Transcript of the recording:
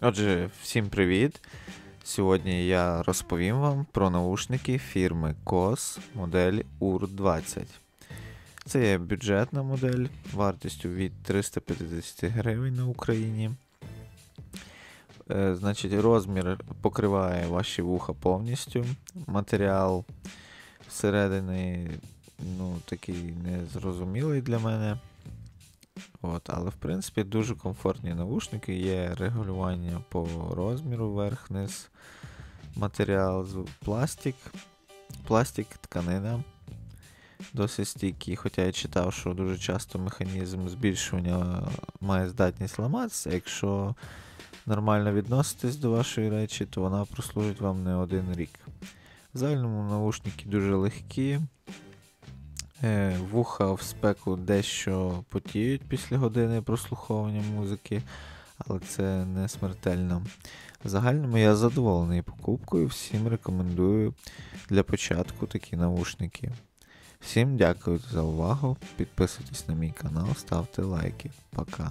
Отже, всім привіт! Сьогодні я розповім вам про наушники фірми KOS моделі UR20. Це є бюджетна модель вартістю від 350 гривень на Україні. Е, Значить, розмір покриває ваші вуха повністю. Матеріал всередині ну, такий незрозумілий для мене. От, але в принципі дуже комфортні навушники, є регулювання по розміру верх-низ, матеріал, пластик, пластик, тканина. Досить стійкі, хоча я читав, що дуже часто механізм збільшування має здатність ламатися. Якщо нормально відноситесь до вашої речі, то вона прослужить вам не один рік. В загальному наушники дуже легкі, Вуха в спеку дещо потіють після години прослуховування музики, але це не смертельно. В загальному я задоволений покупкою, всім рекомендую для початку такі навушники. Всім дякую за увагу, підписуйтесь на мій канал, ставте лайки. Пока.